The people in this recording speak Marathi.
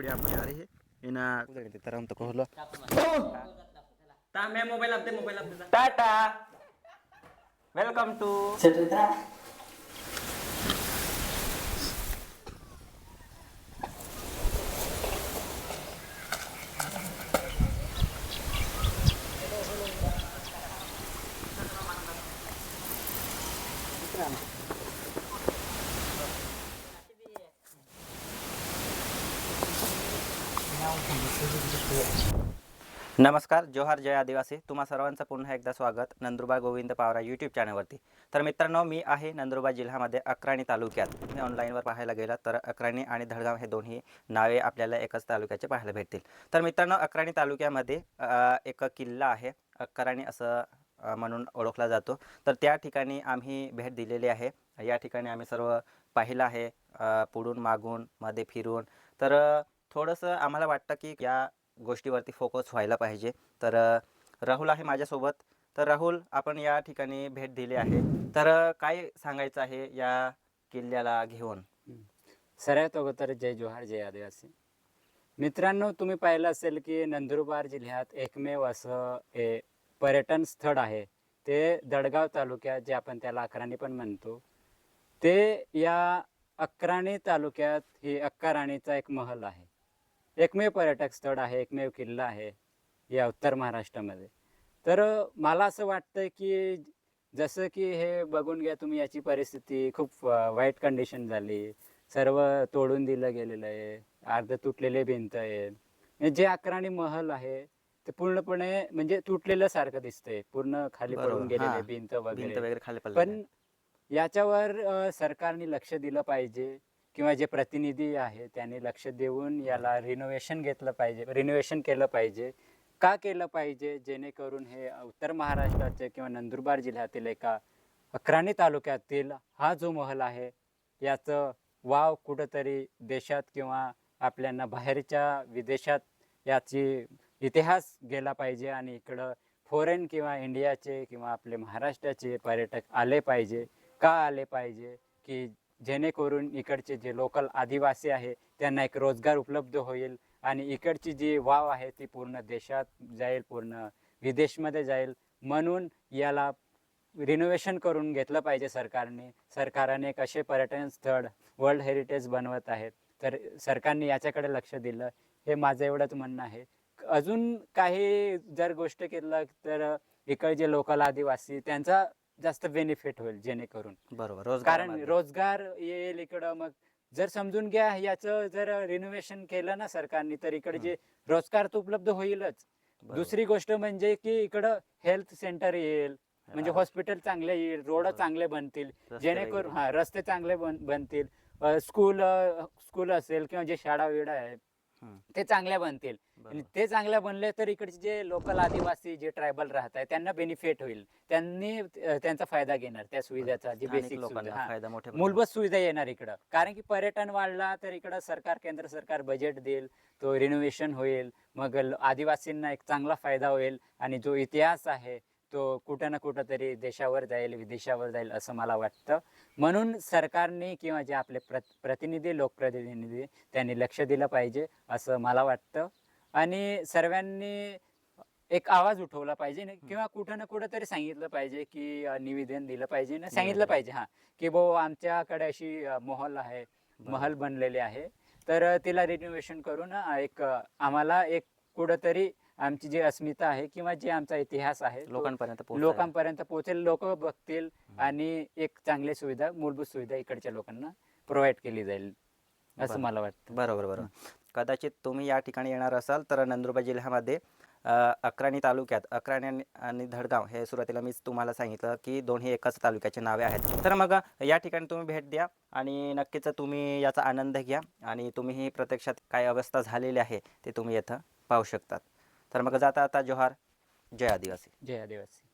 अपने अपने आ रही है। इन तरह तो कहलो तांब्या मोबाईल आपते मोबाईल आपते टाटा। वेलकम टू नमस्कार जोहार जय आदिवासी. तुम्हा सर्वांचं पुन्हा एकदा स्वागत नंदुरबार गोविंद पावरा यूट्यूब चॅनलवरती तर मित्रांनो मी आहे नंदुरबार जिल्ह्यामध्ये अक्राणी तालुक्यात. मी ऑनलाईनवर पाहायला गेलं तर अक्राणी आणि धडगाव हे दोन्ही नावे आपल्याला एकाच तालुक्याचे पाहायला भेटतील. तर मित्रांनो अक्राणी तालुक्यामध्ये एक किल्ला आहे. अक्राणी असं म्हणून ओळखला जातो. तर त्या ठिकाणी आम्ही भेट दिलेली आहे. या ठिकाणी आम्ही सर्व पाहिलं आहे पुढून मागून मध्ये फिरून. तर थोडंसं आम्हाला वाटतं की या गोष्टीवरती फोकस व्हायला पाहिजे. तर राहुल आहे माझ्यासोबत. तर राहुल आपण या ठिकाणी भेट दिली आहे. तर काय सांगायचं आहे या किल्ल्याला घेऊन? सर्वात अगोदर जय जोहार जय आदिवासी. मित्रांनो तुम्ही पाहिलं असेल की नंदुरबार जिल्ह्यात एकमेव असं हे पर्यटन स्थळ आहे. ते दडगाव तालुक्यात जे आपण त्याला अकराणी पण म्हणतो ते या अक्राणी तालुक्यात ही अक्का राणीचा एक महल आहे. एकमेव पर्यटक स्थळ आहे एकमेव किल्ला आहे या उत्तर महाराष्ट्रामध्ये. तर मला असं वाटतं की जसं की हे बघून घ्या तुम्ही याची परिस्थिती खूप वाईट कंडिशन झाली. सर्व तोडून दिलं गेलेलं आहे अर्ध तुटलेले भिंत आहे म्हणजे जे अक्राणी महल आहे ते पूर्णपणे म्हणजे तुटलेलं सारखं दिसतंय. पूर्ण खाली पडून गेलेले. भिंत वगैरे. पण याच्यावर सरकारने लक्ष दिलं पाहिजे. किंवा जे प्रतिनिधी आहे त्यांनी लक्ष देऊन याला रिनोव्हेशन घेतलं पाहिजे. रिनोव्हेशन केलं पाहिजे. का केलं पाहिजे? जेणेकरून हे उत्तर महाराष्ट्राचे किंवा नंदुरबार जिल्ह्यातील एका अक्राणी तालुक्यातील हा जो महल आहे याचं वाव कुठंतरी देशात किंवा आपल्याला बाहेरच्या विदेशात याची इतिहास गेला पाहिजे आणि इकडं फॉरेन किंवा इंडियाचे किंवा आपले महाराष्ट्राचे पर्यटक आले पाहिजे. का आले पाहिजे? की जेणेकरून इकडचे जे लोकल आदिवासी आहे त्यांना एक रोजगार उपलब्ध होईल आणि इकडची जी वाव आहे ती पूर्ण देशात जाईल पूर्ण विदेशमध्ये जाईल. म्हणून याला रिनोव्हेशन करून घेतलं पाहिजे सरकारने. सरकारने एक असे पर्यटन स्थळ वर्ल्ड हेरिटेज बनवत आहेत. तर सरकारने याच्याकडे लक्ष दिलं. हे माझं एवढंच म्हणणं आहे. अजून काही जर गोष्ट केलं तर इकडे जे लोकल आदिवासी त्यांचा जास्त बेनिफिट होईल जेणेकरून बरोबर रोजगार कारण रोजगार येईल इकडं मग जर समजून घ्या याचं जर रिनोव्हेशन केलं ना सरकारने तर इकडे जे रोजगार तर उपलब्ध होईलच दुसरी गोष्ट म्हणजे की इकडं हेल्थ सेंटर येईल म्हणजे हॉस्पिटल चांगले येईल रोड. चांगले बनतील जेणेकरून. हा रस्ते चांगले बन बनतील स्कूल स्कूल असेल किंवा जे शाळा विडा आहे. ते चांगल्या बनतील. आणि. ते चांगल्या बनले तर इकडचे जे लोकल आदिवासी जे ट्रायबल राहत आहे त्यांना बेनिफिट होईल. त्यांनी त्यांचा फायदा घेणार त्या सुविधाचा जी बेसिक लोकांना मूलभूत सुविधा येणार इकडं. कारण की पर्यटन वाढला तर इकडं सरकार केंद्र सरकार बजेट देईल तो रिनोव्हेशन होईल मग आदिवासींना एक चांगला फायदा होईल. आणि जो इतिहास आहे तो कुठं ना कुठं तरी देशावर जाईल विदेशावर जाईल असं मला वाटतं. म्हणून सरकारने किंवा जे आपले प्र प्रतिनिधी लोकप्रतिनिधी त्यांनी लक्ष दिलं पाहिजे असं मला वाटतं. आणि सर्वांनी एक आवाज उठवला पाहिजे न- किंवा कुठं ना कुठं तरी सांगितलं पाहिजे की निवेदन दिलं पाहिजे ना सांगितलं. पाहिजे हा. की भाऊ आमच्याकडे अशी महल आहे महल बनलेले आहे. तर तिला रिनोव्हेशन करून एक आम्हाला एक कुठंतरी आमची जी अस्मिता आहे किंवा जे आमचा इतिहास आहे लोकांपर्यंत. लोकांपर्यंत पोहोचेल लोक बघतील आणि एक चांगली सुविधा मूलभूत सुविधा इकडच्या लोकांना प्रोव्हाइड केली जाईल असं. मला वाटतं. बरोबर बरोबर. कदाचित तुम्ही या ठिकाणी येणार असाल तर नंदुरबार जिल्ह्यामध्ये अ, अक्राणी तालुक्यात अक्राणी आणि- धडगाव हे सुरुवातीला मीच तुम्हाला सांगितलं की दोन्ही एकाच तालुक्याचे नावे आहेत. तर मग या ठिकाणी तुम्ही भेट द्या आणि नक्कीच तुम्ही याचा आनंद घ्या आणि तुम्हीही प्रत्यक्षात काय अवस्था झालेली आहे ते तुम्ही इथं पाहू शकतात. तर मग जाता आता जोहार जय आदिवासी जय आदिवासी